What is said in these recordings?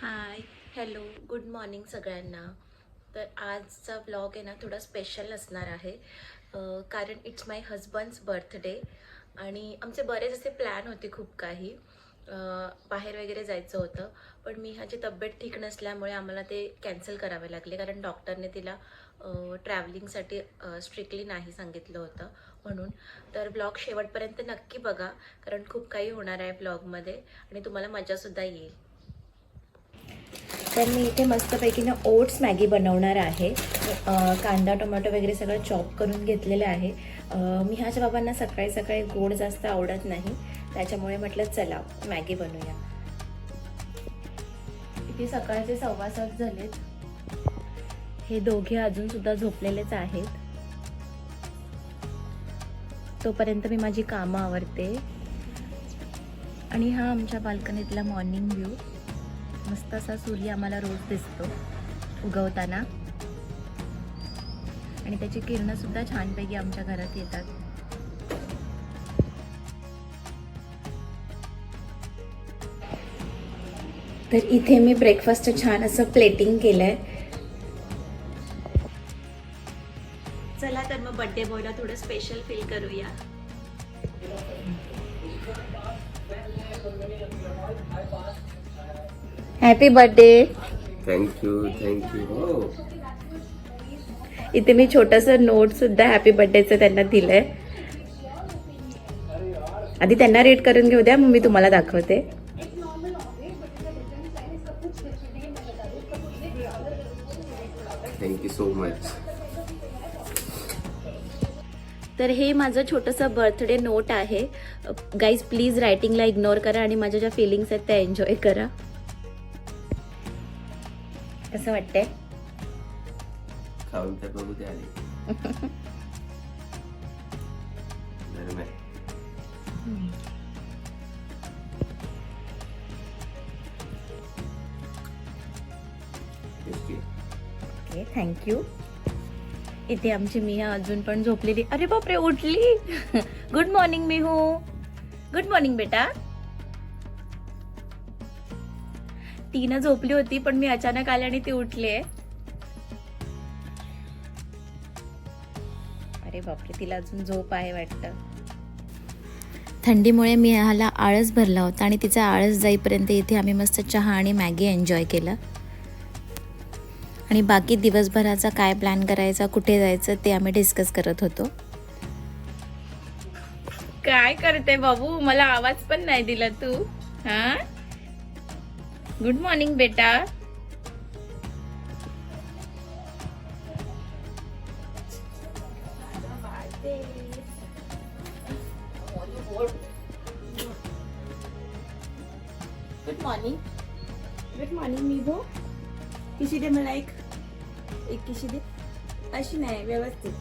Hi hello good morning सगळ्यांना. तर आजचा ब्लॉग आहे ना थोडा स्पेशल असणार आहे. कारण इट्स माय हजबंड्स बर्थडे आणि आमचे बरेच असे प्लॅन होते खूप काही. बाहेर वगैरे जायचं होतं. पण मी ह्याची तब्येत ठीक नसल्यामुळे आम्हाला ते कॅन्सल करावे लागले. कारण डॉक्टरने तिला ट्रॅव्हलिंगसाठी स्ट्रिक्टली नाही सांगितलं होतं. म्हणून. तर ब्लॉग शेवटपर्यंत नक्की बघा कारण खूप काही होणार आहे ब्लॉगमध्ये आणि तुम्हाला मजासुद्धा येईल. तर मी इथे मस्तपैकी ना ओट्स मॅगी बनवणार आहे. कांदा टोमॅटो वगैरे सगळं चॉप करून घेतलेलं आहे. मी ह्याच्या बाबांना सकाळी सकाळी गोड जास्त आवडत नाही. त्याच्यामुळे म्हटलं चला मॅगी बनवूया. इथे सकाळचे सव्वा सात झालेत. हे दोघे अजूनसुद्धा झोपलेलेच आहेत. तोपर्यंत मी माझी कामं आवरते. आणि हा आमच्या बाल्कनीतला मॉर्निंग व्ह्यू मस्त असा सूर्य आम्हाला रोज दिसतो उगवताना. आणि त्याची किरणंसुद्धा छानपैकी आमच्या घरात येतात. तर इथे मी ब्रेकफास्ट छान असं प्लेटिंग केलं आहे चला तर मग बर्थडे बॉयला थोडं स्पेशल फील करूया. Happy birthday thank you thank you इथे मी छोटस नोट सुद्धा हॅपी बर्थडेचं त्यांना दिलंय. आधी त्यांना रेट करून घेऊ द्या मग मी तुम्हाला दाखवते. थँक्यू सो मच तर हे माझं छोटंसं बर्थडे नोट आहे. गाईज प्लीज रायटिंगला इग्नोर करा आणि माझ्या ज्या फिलिंग्स आहेत त्या एन्जॉय करा. कसं वाटतंय? खाऊन तर बघू आले थँक्यू इथे आमची मिया अजून पण झोपलेली. अरे बापरे उठली. Good morning Mihu. Good morning बेटा. तीनं झोपली होती पण मी अचानक आले आणि ती उठली अरे बापरे तिला अजून झोप आहे वाटतं. थंडीमुळे मी ह्याला आळस भरला होता आणि तिचा आळस जाईपर्यंत इथे आम्ही मस्त चहा आणि मॅगी एन्जॉय केलं. आणि बाकी दिवसभराचा काय प्लॅन करायचा कुठे जायचं ते आम्ही डिस्कस करत होतो. काय करते बाबू? मला आवाज पण नाही दिला तू. हा? गुड मॉर्निंग बेटा. गुड मॉर्निंग गुड मॉर्निंग मी भो किशी दे मला एक एक किशी दे. अशी नाही व्यवस्थित.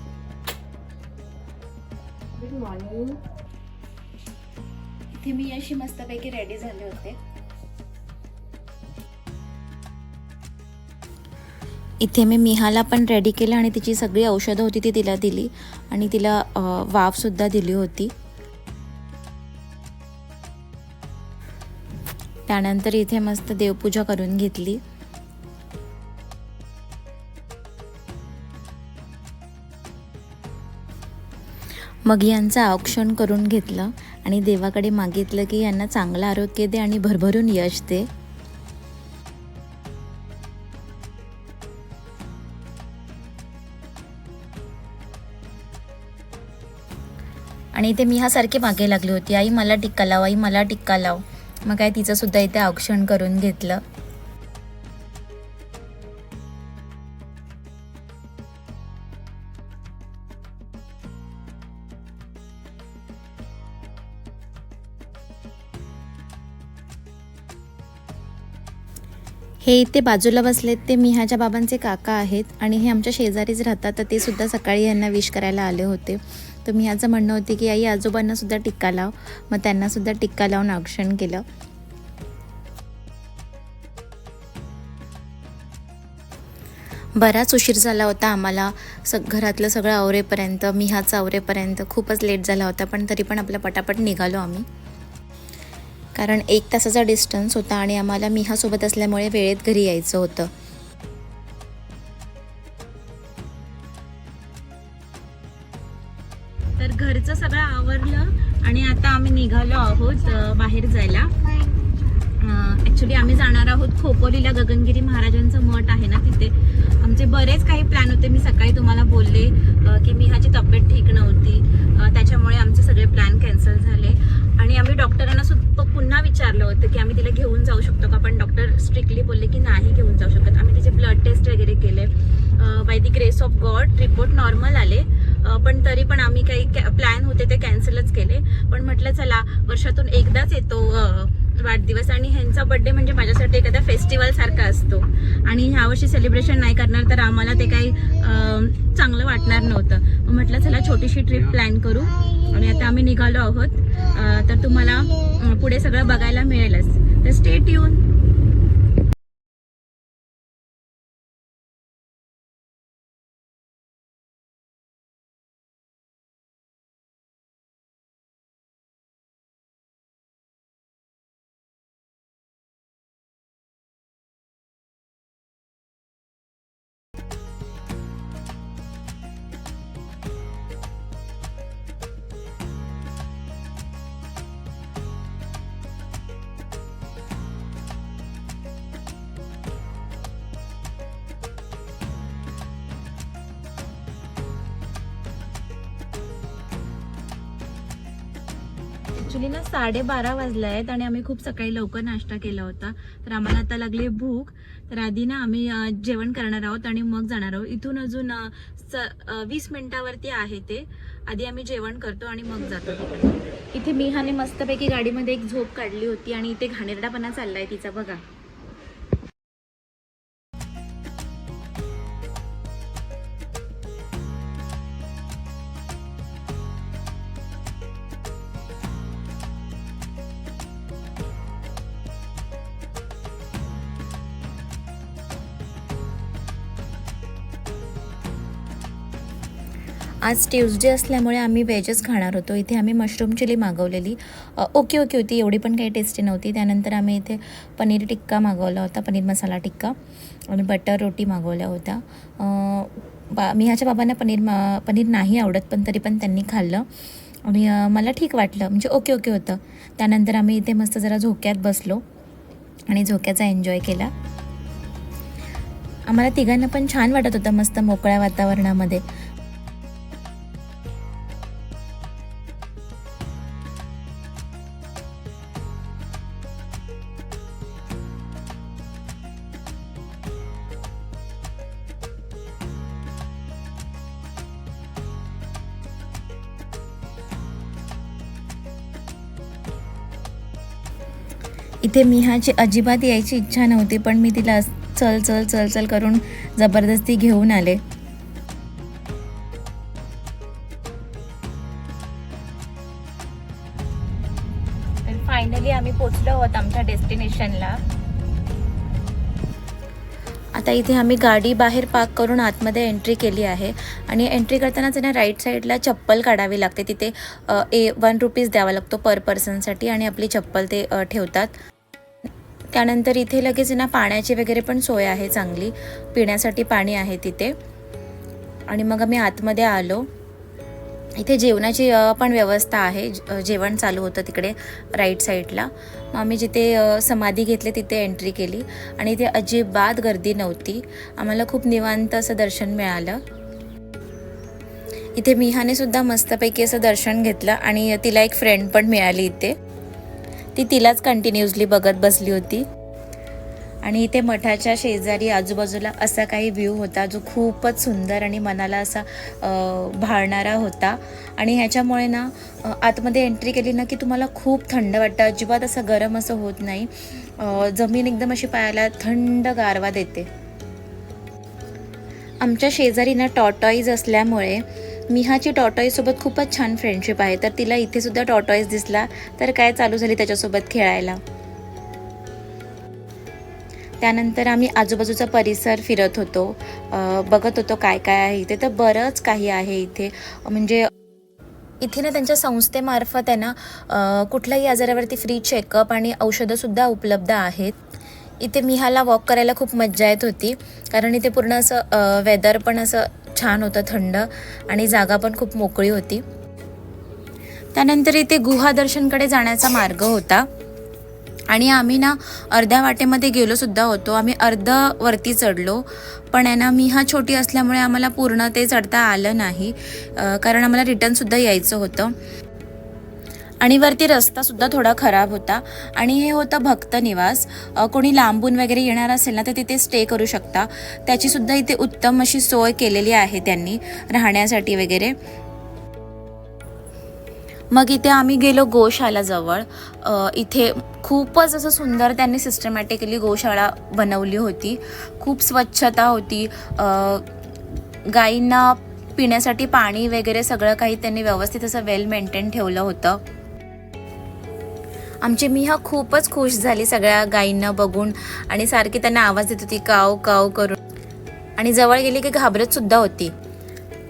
गुड मॉर्निंग इथे मी अशी मस्तपैकी रेडी झाले होते. इथे मी मिहाला पण रेडी केलं आणि तिची सगळी औषधं होती ती तिला दिली आणि तिला वाफसुद्धा दिली होती. त्यानंतर इथे मस्त देवपूजा करून घेतली. मग यांचं औक्षण करून घेतलं आणि देवाकडे मागितलं की यांना चांगलं आरोग्य दे आणि भरभरून यश दे. आणि इथे मी ह्यासारखी मागे लागली होती. आई मला टिक्का लाव आई मला टिक्का लाव. मग काय तिचंसुद्धा इथे औक्षण करून घेतलं. हे इथे बाजूला बसलेत ते मिहाच्या बाबांचे काका आहेत आणि हे आमच्या शेजारीच राहतात तर ते सुद्धा सकाळी यांना विश करायला आले होते. तर मिहाचं म्हणणं होते की आई आजोबांना सुद्धा टिक्का लाव. मग त्यांना सुद्धा टिक्का लावून औक्षण केलं. बराच उशीर झाला होता आम्हाला. सग घरातलं सगळं आवरेपर्यंत मिहाचं आवरेपर्यंत खूपच लेट झाला होता पण तरी पण आपला पटापट निघालो आम्ही. कारण एक तासाचा डिस्टन्स होता आणि आम्हाला मिहासोबत असल्यामुळे वेळेत घरी यायचं होतं. तर घरचं सगळं आवरलं आणि आता आम्ही निघालो आहोत बाहेर जायला. ॲक्च्युली आम्ही जाणार आहोत खोपोलीला. गगनगिरी महाराजांचं मठ आहे ना तिथे. आमचे बरेच काही प्लॅन होते. मी सकाळी तुम्हाला बोलले की मी ह्याची तब्येत ठीक नव्हती. त्याच्यामुळे आमचे सगळे प्लॅन कॅन्सल झाले. आणि आम्ही डॉक्टरांना सुद्धा पुन्हा विचारलं होतं की आम्ही तिला घेऊन जाऊ शकतो का? पण डॉक्टर स्ट्रिक्टली बोलले की नाही घेऊन जाऊ शकत. आम्ही तिचे ब्लड टेस्ट वगैरे केले. By the grace of God report normal आले. पण तरी पण आम्ही काही प्लॅन होते ते कॅन्सलच केले. पण म्हटलं चला वर्षातून एकदाच येतो वाढदिवस आणि ह्यांचा बड्डे म्हणजे माझ्यासाठी एखाद्या फेस्टिवल सारखा असतो. आणि ह्यावर्षी सेलिब्रेशन नाही करणार तर आम्हाला ते काही चांगलं वाटणार नव्हतं. म्हटलं चला छोटीशी ट्रिप प्लॅन करू. आणि आता आम्ही निघालो आहोत. तर तुम्हाला पुढे सगळं बघायला मिळेलच. तर स्टेट येऊन ॲक्च्युली ना साडेबारा वाजले आहेत आणि आम्ही खूप सकाळी लवकर नाश्ता केला होता. तर आम्हाला आता लागली भूक. तर आधी ना आम्ही जेवण करणार आहोत आणि मग जाणार आहोत. इथून अजून स वीस मिनिटावरती आहे ते. आधी आम्ही जेवण करतो आणि मग जातो. इथे इथे मिहाने मस्तपैकी गाडीमध्ये एक झोप काढली होती आणि इथे घाणेरडापणा चाललाय तिचा बघा. आज ट्यूजडे असल्यामुळे आम्ही व्हेजच खाणार होतो. इथे आम्ही मशरूम चिली मागवलेली. ओके ओके होती एवढी पण काही टेस्टी नव्हती. त्यानंतर आम्ही इथे पनीर टिक्का मागवला होता पनीर मसाला टिक्का. आणि बटर रोटी मागवल्या होत्या. बा मी ह्याच्या बाबांना पनीर मा पनीर नाही आवडत पण तरी पण त्यांनी खाल्लं. आणि मला ठीक वाटलं. म्हणजे ओके ओके होतं. त्यानंतर आम्ही इथे मस्त जरा झोक्यात बसलो. आणि झोक्याचा एन्जॉय केला. आम्हाला तिघांना पण छान वाटत होतं मस्त मोकळ्या वातावरणामध्ये. इथे मिहाची अजिबात यायची इच्छा नव्हती पण मी तिला चल चल चल चल करून जबरदस्ती घेऊन आले. फायनली आम्ही पोचलो आहोत आमच्या डेस्टिनेशनला आता इथे आम्ही गाडी बाहेर पार्क करून आतमध्ये एंट्री केली आहे. आणि एंट्री करतानाच आहे ना राईट साईडला चप्पल काढावी लागते. तिथे ए वन रुपीज द्यावा लागतो पर पर्सनसाठी आणि आपली चप्पल ते ठेवतात. त्यानंतर इथे लगेच आहे ना पाण्याची वगैरे पण सोय आहे चांगली. पिण्यासाठी पाणी आहे तिथे. आणि मग आम्ही आतमध्ये आलो. इथे जेवणाची पण व्यवस्था आहे. जेवण चालू होतं तिकडे राईट साईडला. मग आम्ही जिथे समाधी घेतली तिथे एंट्री केली. आणि इथे अजिबात गर्दी नव्हती. आम्हाला खूप निवांत असं दर्शन मिळालं. इथे मिहाने सुद्धा मस्तपैकी असं दर्शन घेतलं. आणि तिला एक फ्रेंड पण मिळाली इथे. ती तिलाच कंटिन्युअसली बघत बसली होती. आणि इथे मठाच्या शेजारी आजूबाजूला असा काही व्ह्यू होता जो खूपच सुंदर आणि मनाला असा भारणारा भाळणारा होता. आणि ह्याच्यामुळे ना आतमध्ये एंट्री केली ना की तुम्हाला खूप थंड वाटतं. अजिबात असं गरम असं होत नाही. जमीन एकदम अशी पायाला थंड गारवा देते. आमच्या शेजारी ना टॉटॉईज असल्यामुळे मिहाची टॉटॉईजसोबत खूपच छान फ्रेंडशिप आहे तर तिला इथे सुद्धा टॉटॉईज दिसला तर काय चालू झाली त्याच्यासोबत खेळायला? त्यानंतर आम्ही आजूबाजूचा परिसर फिरत होतो बघत होतो काय काय आहे इथे तर बरंच काही आहे इथे. म्हणजे इथे ना त्यांच्या संस्थेमार्फत आहे ना कुठल्याही आजारावरती फ्री चेकअप आणि औषधंसुद्धा उपलब्ध आहेत. इथे मिहाला वॉक करायला खूप मज्जा येत होती कारण इथे पूर्ण असं वेदर पण असं छान होतं थंड आणि जागा पण खूप मोकळी होती. त्यानंतर इथे गुहा दर्शनकडे जाण्याचा मार्ग होता. आणि आम्ही ना अर्ध्या वाटेमध्ये गेलो सुद्धा होतो. आम्ही अर्ध वरती चढलो. पण आहे ना मी हा छोटी असल्यामुळे आम्हाला पूर्ण ते चढता आलं नाही. कारण आम्हाला रिटर्नसुद्धा यायचं होतं. आणि वरती रस्तासुद्धा थोडा खराब होता. आणि हे होतं भक्त निवास. कोणी लांबून वगैरे येणार असेल ना तर तिथे स्टे करू शकता. त्याचीसुद्धा इथे उत्तम अशी सोय केलेली आहे त्यांनी राहण्यासाठी वगैरे. मग इथे आम्ही गेलो गोशाला जवळ. इथे खूपच असं सुंदर त्यांनी सिस्टमॅटिकली गोशाळा बनवली होती. खूप स्वच्छता होती. गाईंना गायींना पिण्यासाठी पाणी वगैरे सगळं काही त्यांनी व्यवस्थित असं वेल मेंटेन ठेवलं होतं. आमची मिहा खूपच खुश झाली सगळ्या गायींना बघून आणि सारखी त्यांना आवाज देत होती काव काव करून. आणि जवळ गेली की घाबरत सुद्धा होती.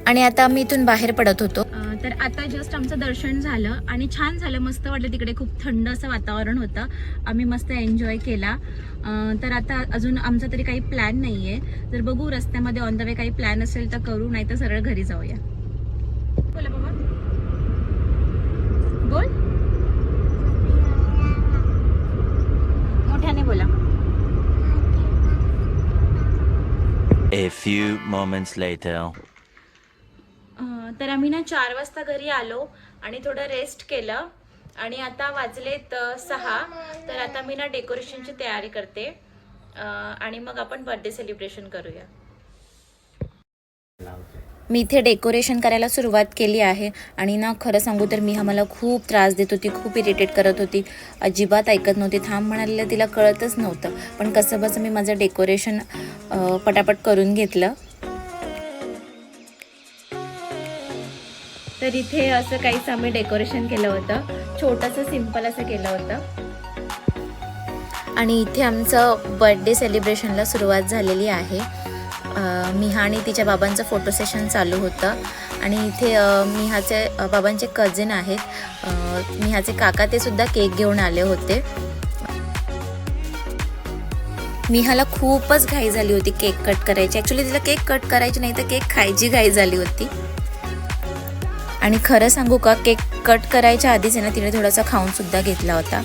आणि आता आम्ही इथून बाहेर पडत होतो. तर आता जस्ट आमचं दर्शन झालं आणि छान झालं. मस्त वाटलं तिकडे खूप थंड असं वातावरण होतं. आम्ही मस्त एन्जॉय केला. तर आता अजून आमचा तरी काही प्लॅन नाही आहे जर बघू रस्त्यामध्ये ऑन द वे काही प्लॅन असेल तर करू नाही तर सरळ घरी जाऊया. बोला बाबा. बोल मोठ्याने बोला A few moments later. अं, तर आम्ही ना चार वाजता घरी आलो आणि थोडं रेस्ट केलं. आणि आता वाजलेत सहा. तर आता मी ना डेकोरेशनची तयारी करते. आणि मग आपण बर्थडे सेलिब्रेशन करूया. मी इथे डेकोरेशन करायला सुरुवात केली आहे. आणि ना खरं सांगू तर मी हा मला खूप त्रास देत होती खूप इरिटेट करत होती. अजिबात ऐकत नव्हती. थांब म्हणालेलं तिला कळतच नव्हतं. पण कसं बसं मी माझं डेकोरेशन पटापट करून घेतलं. तर इथे असं काहीच आम्ही डेकोरेशन केलं होतं. छोटंसं सिंपल असं केलं होतं. आणि इथे आमचं बर्थडे सेलिब्रेशनला सुरुवात झालेली आहे. मिहा आणि तिच्या बाबांचं फोटो सेशन चालू होतं. आणि इथे मिहाचे बाबांचे कझिन आहेत. मिहाचे काका ते सुद्धा केक घेऊन आले होते. मिहाला खूपच घाई झाली होती केक कट करायची. ॲक्च्युली तिला केक कट करायची नाही तर केक खायची घाई झाली होती. आणि खरं सांगू का केक कट करायच्या आधीच आहे ना तिने थोडासा खाऊन सुद्धा घेतला होता.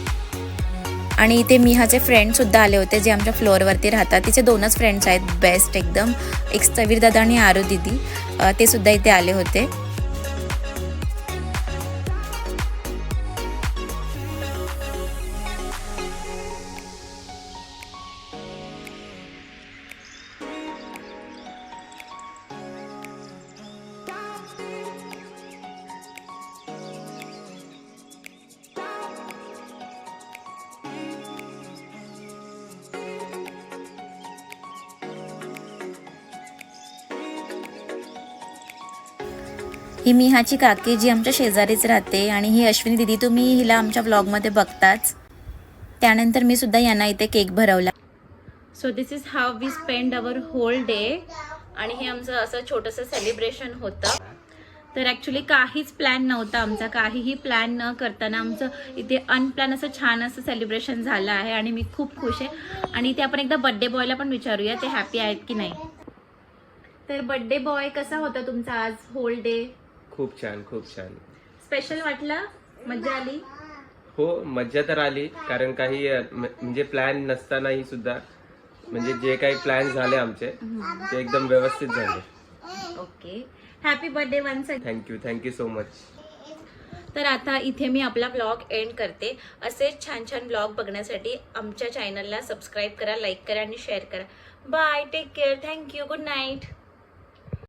आणि इथे मिहाचे फ्रेंडसुद्धा आले होते जे आमच्या फ्लोअरवरती राहतात. तिचे दोनच फ्रेंड्स आहेत बेस्ट एकदम. एक सवीर दादा आणि आरू दिदी ते सुद्धा इथे आले होते. ही मिहाची काकी जी आमच्या शेजारीच राहते आणि ही अश्विनी दिदी तुम्ही हिला आमच्या ब्लॉगमध्ये बघताच. त्यानंतर मी सुद्धा यांना इथे केक भरवला. So this is how we spend our whole day आणि हे आमचं असं छोटंसं सेलिब्रेशन होतं. तर ॲक्च्युली काहीच प्लॅन नव्हता आमचा. काहीही प्लॅन न करताना आमचं इथे अनप्लॅन असं छान असं सेलिब्रेशन झालं आहे आणि मी खूप खुश आहे. आणि इथे आपण एकदा बड्डे बॉयला पण विचारूया ते हॅपी आहेत की नाही. तर बड्डे बॉय कसा होता तुमचा आज होल डे खूप छान खूप छान. स्पेशल वाटलं? मजा आली? हो मज्जा तर आली. कारण काही अ, म- म्हणजे प्लॅन नसतानाही सुद्धा म्हणजे जे काही प्लॅन झाले आमचे ते एकदम व्यवस्थित झाले. Okay happy birthday once thank you thank you so much तर आता इथे मी आपला ब्लॉग एंड करते. असेच छान छान ब्लॉग बघण्यासाठी आमच्या चॅनलला सबस्क्राईब करा लाईक करा आणि शेअर करा. Bye take care thank you good night